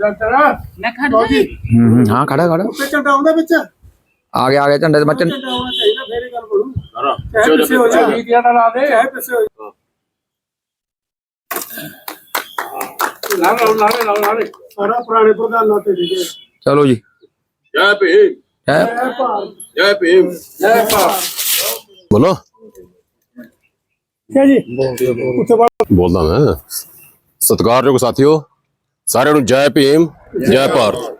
ਮੈਂ ਖੜ ਗਈ ਹੂੰ ਹੂੰ, ਹਾਂ ਖੜਾ ਖੜਾ। ਉੱਤੇ ਝੰਡਾ ਆਉਂਦਾ ਵਿੱਚ? ਆ ਗਿਆ ਆ ਗਿਆ ਝੰਡੇ ਤੇ ਮੱਚਣ ਝੰਡਾ ਆਉਣਾ ਚਾਹੀਦਾ ਫੇਰ ਇਹ ਗੱਲ ਬਣੂ ਚਾਹੇ ਪਿੱਛੇ ਹੋ ਜਾ। ਦੀਆਂ ਲਾ ਦੇ ਪਿੱਛੇ ਹੋ ਜਾ। ਲਾ ਲਾ ਲਾ ਲਾ ਲਾ ਲਾ ਸਾਰਾ ਪੁਰਾਣੇ ਪ੍ਰਧਾਨਾਂ ਤੇ ਜੀ। ਚਲੋ ਜੀ। ਜੈ ਭੀਮ। ਹੈ ਜੈ ਭੀਮ। ਜੈ ਭਾ ਬੋਲੋ। ਜੀ। ਉੱਥੇ ਬੋਲਦਾ ਮੈਂ। ਸਤਿਕਾਰਯੋਗ ਸਾਥੀਓ। ਸਾਰਿਆਂ ਨੂੰ ਜੈ ਭੀਮ, ਜੈ ਭਾਰਤ।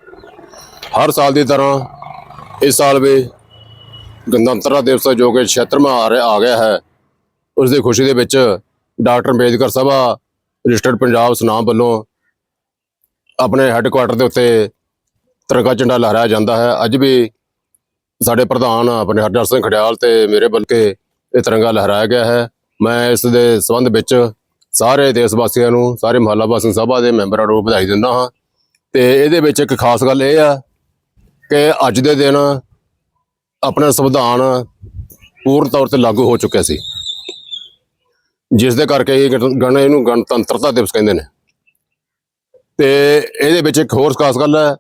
ਹਰ ਸਾਲ ਦੀ ਤਰ੍ਹਾਂ ਇਸ ਸਾਲ ਵੀ ਗਣਤੰਤਰ ਦਿਵਸ ਜੋ ਕਿ 76ਵਾਂ ਆ ਰਿਹਾ ਆ ਗਿਆ ਹੈ, ਉਸ ਦੀ ਖੁਸ਼ੀ ਦੇ ਵਿੱਚ ਡਾਕਟਰ ਅੰਬੇਦਕਰ ਸਭਾ, ਰਜਿਸਟਰਡ ਪੰਜਾਬ ਸੁਨਾਮ ਵੱਲੋਂ ਆਪਣੇ ਹੈੱਡਕੁਆਟਰ ਦੇ ਉੱਤੇ ਤਿਰੰਗਾ ਝੰਡਾ ਲਹਿਰਾਇਆ ਜਾਂਦਾ ਹੈ। ਅੱਜ ਵੀ ਸਾਡੇ ਪ੍ਰਧਾਨ ਆਪਣੇ ਹਰਜਰ ਸਿੰਘ ਖੜਿਆਲ ਤੇ ਮੇਰੇ ਬਲਕੇ ਇਹ ਤਿਰੰਗਾ ਲਹਿਰਾਇਆ ਗਿਆ ਹੈ। ਮੈਂ ਇਸ ਦੇ ਸੰਬੰਧ ਵਿੱਚ ਸਾਰੇ ਦੇਸ਼ ਵਾਸੀਆਂ ਨੂੰ, ਸਾਰੇ ਮਹੱਲਾ ਵਾਸੀ ਸਭਾ ਦੇ ਮੈਂਬਰਾਂ ਨੂੰ ਵਧਾਈ ਦਿੰਦਾ ਹਾਂ। ਤੇ ਇਹਦੇ ਵਿੱਚ ਇੱਕ ਖਾਸ ਗੱਲ ਇਹ ਆ ਕਿ ਅੱਜ ਦੇ ਦਿਨ ਆਪਣਾ ਸੰਵਿਧਾਨ ਪੂਰਨ ਤੌਰ ਤੇ ਲਾਗੂ ਹੋ ਚੁੱਕਿਆ ਸੀ। ਜਿਸ ਦੇ ਕਰਕੇ ਇਹ ਗਣ ਇਹਨੂੰ ਗਣਤੰਤਰਤਾ ਦਿਵਸ ਕਹਿੰਦੇ ਨੇ। ਤੇ ਇਹਦੇ ਵਿੱਚ ਇੱਕ ਹੋਰ ਖਾਸ ਗੱਲ ਹੈ,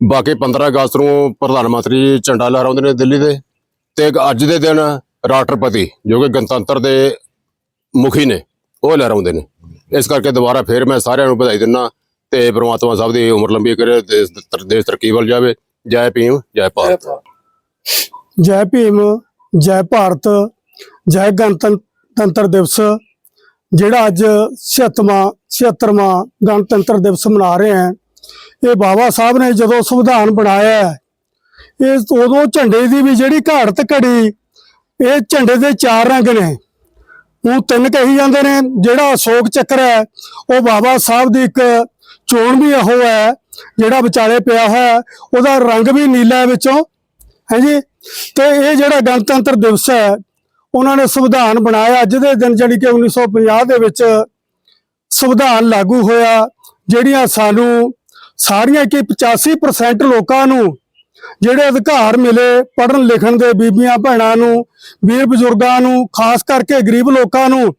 ਬਾਕੀ 15 ਅਗਸਤ ਨੂੰ ਪ੍ਰਧਾਨ ਮੰਤਰੀ ਝੰਡਾ ਲਹਿਰਾਉਂਦੇ ਨੇ ਦਿੱਲੀ ਦੇ। ਤੇ ਇੱਕ ਅੱਜ ਦੇ ਦਿਨ ਰਾਸ਼ਟਰਪਤੀ, ਜੋ ਕਿ ਗਣਤੰਤਰ ਦੇ ਮੁਖੀ ਨੇ ਉਹ ਲਹਿਰਾਉਂਦੇ ਨੇ। ਇਸ ਕਰਕੇ ਦੁਬਾਰਾ ਫੇਰ ਮੈਂ ਸਾਰਿਆਂ ਨੂੰ ਵਧਾਈ ਦਿੰਦਾ ਤੇ ਪ੍ਰਮਾਤਮਾ ਸਭ ਦੀ ਉਮਰ ਲੰਬੀ ਕਰੇ ਦੇਸ਼ ਦੇਸ਼ ਤਰੱਕੀ ਵੱਲ ਜਾਵੇ। ਜੈ ਭੀਮ, ਜੈ ਭਾਰਤ। ਜੈ ਭੀਮ, ਜੈ ਭਾਰਤ, ਜੈ ਗਣਤੰਤਰ ਦਿਵਸ, ਜਿਹੜਾ ਅੱਜ 76ਵਾਂ 76ਵਾਂ ਗਣਤੰਤਰ ਦਿਵਸ ਮਨਾ ਰਹੇ ਹਾਂ। ਇਹ ਬਾਬਾ ਸਾਹਿਬ ਨੇ ਜਦੋਂ ਸੰਵਿਧਾਨ ਬਣਾਇਆ ਇਹ ਉਦੋਂ ਝੰਡੇ ਦੀ ਵੀ ਜਿਹੜੀ ਘਾੜਤ ਘੜੀ, ਇਹ ਝੰਡੇ ਦੇ ਚਾਰ ਰੰਗ ਨੇ। ਉਹ ਤਿੰਨ ਕਹੀ ਜਾਂਦੇ ਨੇ ਜਿਹੜਾ ਅਸ਼ੋਕ ਚੱਕਰ ਹੈ ਉਹ ਬਾਬਾ ਸਾਹਿਬ ਦੀ ਇੱਕ ਚੋਣ ਵੀ ਉਹ ਹੈ ਜਿਹੜਾ ਵਿਚਾਲੇ ਪਿਆ ਹੋਇਆ ਹੈ, ਉਹਦਾ ਰੰਗ ਵੀ ਨੀਲਾ ਹੈ ਵਿੱਚੋਂ ਹੈ ਜੀ? ਤੇ ਇਹ ਜਿਹੜਾ ਗਣਤੰਤਰ ਦਿਵਸ ਹੈ ਉਹਨਾਂ ਨੇ ਸੰਵਿਧਾਨ ਬਣਾਇਆ ਅੱਜ ਦੇ ਦਿਨ ਜਿਹੜੀ ਕਿ 1950 ਦੇ ਵਿੱਚ ਸੰਵਿਧਾਨ ਲਾਗੂ ਹੋਇਆ ਜਿਹੜੀਆਂ ਸਾਨੂੰ ਸਾਰੀਆਂ ਕਿ 85% ਲੋਕਾਂ ਨੂੰ ਜਿਹੜੇ ਅਧਿਕਾਰ ਮਿਲੇ ਪੜ੍ਹਨ ਲਿਖਣ ਦੇ ਬੀਬੀਆਂ ਭੈਣਾਂ ਨੂੰ ਵੀਰ ਬਜ਼ੁਰਗਾਂ ਨੂੰ, ਖਾਸ ਕਰਕੇ ਗਰੀਬ ਲੋਕਾਂ ਨੂੰ,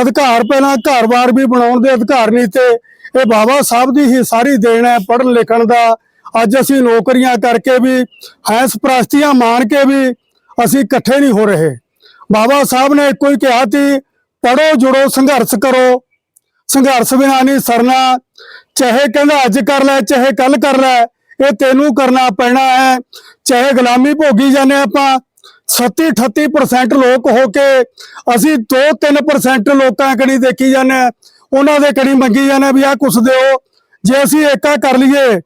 ਅਧਿਕਾਰ ਪਹਿਲਾਂ ਘਰ-ਬਾਰ ਵੀ ਬਣਾਉਣ ਦੇ ਅਧਿਕਾਰ ਨਹੀਂ ਤੇ ਇਹ ਬਾਬਾ ਸਾਹਿਬ ਦੀ ਹੀ ਸਾਰੀ ਦੇਣ ਹੈ ਪੜ੍ਹਨ ਲਿਖਣ ਦਾ। ਅੱਜ ਅਸੀਂ ਨੌਕਰੀਆਂ ਕਰਕੇ ਵੀ, ਹੈਂਸ ਪ੍ਰਸਤੀਆਂ ਮਾਣ ਕੇ ਵੀ ਅਸੀਂ ਇਕੱਠੇ ਨਹੀਂ ਹੋ ਰਹੇ। ਬਾਬਾ ਸਾਹਿਬ ਨੇ ਇੱਕੋ ਹੀ ਕਿਹਾ ਸੀ ਪੜੋ ਜੁੜੋ, ਸੰਘਰਸ਼ ਕਰੋ। ਸੰਘਰਸ਼ ਬਿਨਾਂ ਨਹੀਂ ਸਰਨਾ। ਚਾਹੇ ਕਹਿੰਦਾ ਅੱਜ ਕਰ ਲੈ, ਚਾਹੇ ਕੱਲ ਕਰ ਲੈ। ਇਹ ਤੈਨੂੰ ਕਰਨਾ ਪੈਣਾ ਹੈ। ਚਾਹੇ ਗੁਲਾਮੀ ਭੋਗੀ ਜਾਂਦੇ ਆਪਾਂ 37 38% ਲੋਕ ਹੋ ਕੇ ਅਸੀਂ 2-3% ਲੋਕਾਂ ਕਣੀ ਦੇਖੀ ਜਾਂਦੇ ਹਾਂ, ਉਹਨਾਂ ਦੇ ਕਣੀ ਮੰਗੀ ਜਾਂਦੇ ਹਾਂ ਵੀ ਆਹ ਕੁਛ ਦਿਓ। ਜੇ ਅਸੀਂ ਏਕਾ ਕਰ ਲਈਏ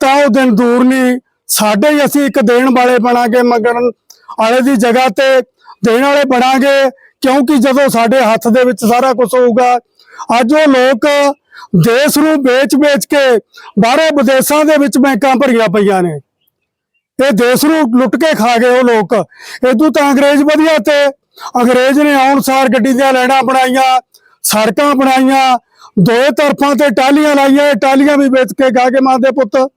ਤਾਂ ਉਹ ਦਿਨ ਦੂਰ ਨਹੀਂ। ਸਾਡੇ ਹੀ ਅਸੀਂ ਇੱਕ ਦੇਣ ਵਾਲੇ ਬਣਾਂਗੇ ਮੰਗਣ ਵਾਲੇ ਦੀ ਜਗ੍ਹਾ ਤੇ ਦੇਣ ਵਾਲੇ ਬਣਾਂਗੇ ਕਿਉਂਕਿ ਜਦੋਂ ਸਾਡੇ ਹੱਥ ਦੇ ਵਿੱਚ ਸਾਰਾ ਕੁਝ ਹੋਊਗਾ ਅੱਜ ਉਹ ਲੋਕ ਦੇਸ਼ ਨੂੰ ਵੇਚ-ਵੇਚ ਕੇ ਬਾਹਰੋਂ ਵਿਦੇਸ਼ਾਂ ਦੇ ਵਿੱਚ ਬੈਂਕਾਂ ਭਰੀਆਂ ਪਈਆਂ ਨੇ। ਇਹ ਦੇਸ਼ ਨੂੰ ਲੁੱਟ ਕੇ ਖਾ ਗਏ ਉਹ ਲੋਕ। ਇਦੋਂ ਤਾਂ ਅੰਗਰੇਜ਼ ਵਧੀਆ ਤੇ। ਅੰਗਰੇਜ਼ ਨੇ ਆਉਣ ਸਾਰ ਗੱਡੀ ਦੀਆਂ ਲੈਣਾ ਬਣਾਈਆਂ, ਸੜਕਾਂ ਬਣਾਈਆਂ ਦੋਏ ਤਰਫਾਂ ਤੇ ਟਾਲੀਆਂ ਲਾਈਆਂ, ਇਹ ਟਾਲੀਆਂ ਵੀ ਵੇਚ ਕੇ ਗਾ ਕੇ ਮਾਂ ਦੇ ਪੁੱਤ।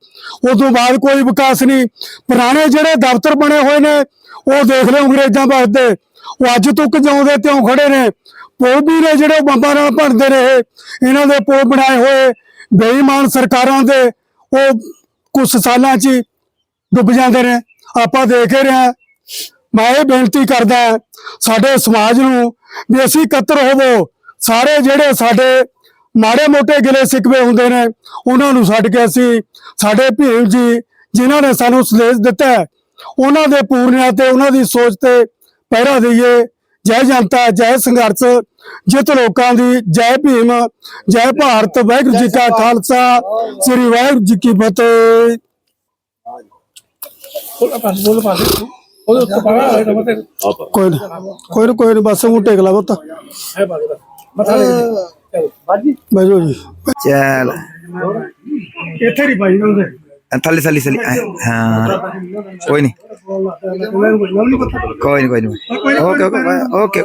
ਤੋਂ ਬਾਅਦ ਕੋਈ ਵਿਕਾਸ ਨਹੀਂ। ਪੁਰਾਣੇ ਜਿਹੜੇ ਦਫ਼ਤਰ ਬਣੇ ਹੋਏ ਨੇ, ਉਹ ਦੇਖ ਲਓ ਅੰਗਰੇਜ਼ਾਂ ਵਾਸਤੇ। ਉਹ ਅੱਜ ਤੱਕ ਜਿਉਂਦੇ ਤਿਉਂ ਖੜੇ ਨੇ। ਪੁਲ ਵੀ ਨੇ ਜਿਹੜੇ ਉਹ ਬੰਬਾਂ ਨਾਲ ਭੰਡਦੇ ਰਹੇ ਇਹਨਾਂ ਦੇ ਪੁਲ ਬਣਾਏ ਹੋਏ ਬੇਈਮਾਨ ਸਰਕਾਰਾਂ ਦੇ ਉਹ ਕੁਝ ਸਾਲਾਂ 'ਚ ਹੀ ਡੁੱਬ ਜਾਂਦੇ ਨੇ। ਆਪਾਂ ਦੇਖ ਹੀ ਰਹੇ ਹਾਂ। ਮੈਂ ਇਹ ਬੇਨਤੀ ਕਰਦਾ ਸਾਡੇ ਸਮਾਜ ਨੂੰ ਵੀ ਅਸੀਂ ਇਕੱਤਰ ਹੋਵੋ। ਸਾਰੇ ਜਿਹੜੇ ਸਾਡੇ ਮਾੜੇ ਮੋਟੇ ਗਿਲੇ ਸਿਕਵੇ ਹੁੰਦੇ ਨੇ, ਉਹਨਾਂ ਨੂੰ ਛੱਡ ਕੇ ਅਸੀਂ ਸਾਡੇ ਭੀਮ ਜੀ ਜਿਨ੍ਹਾਂ ਨੇ ਸਾਨੂੰ ਸੰਦੇਸ਼ ਦਿੱਤਾ ਉਹਨਾਂ ਦੇ ਪੂਰਨਿਆਂ ਤੇ, ਉਹਨਾਂ ਦੀ ਸੋਚ ਤੇ ਪਹਿਰਾ ਦਈਏ। ਜੈ ਜਨਤਾ ਜੈ ਸੰਘਰਸ਼। ਜਿੱਤ ਲੋਕਾਂ ਦੀ ਜੈ ਭੀਮ ਜੈ ਭਾਰਤ। ਵਾਹਿਗੁਰੂ ਜੀ ਕਾ ਖਾਲਸਾ। ਸ੍ਰੀ ਵਾਹਿਗੁਰੂ ਜੀ ਕੀ ਫਤਿਹ। ਬੋਲ ਪਾ ਦੇ ਉਹਦੇ ਉੱਤੇ ਪਾਣਾ ਹੋਏ ਤਾਂ ਮਤੇ ਕੋਈ ਨਾ ਕੋਈ ਨਾ ਕੋਈ ਨਾ ਬਸ ਮੂੰਹ ਟੇਕ ਲਾ ਚਲੋ ਬਾਜੀ ਬੈਜੋ। ਜੀ ਚੱਲ। ਇੱਥੇ ਨਹੀਂ ਪਾਈ ਉਹਦੇ। ਥੱਲੇ ਥੱਲੇ ਥੱਲੇ ਹਾਂ ਕੋਈ ਨਹੀਂ ਕੋਈ ਨਹੀਂ ਕੋਈ ਨਹੀਂ ਓਕੇ ਓਕੇ ਓਕੇ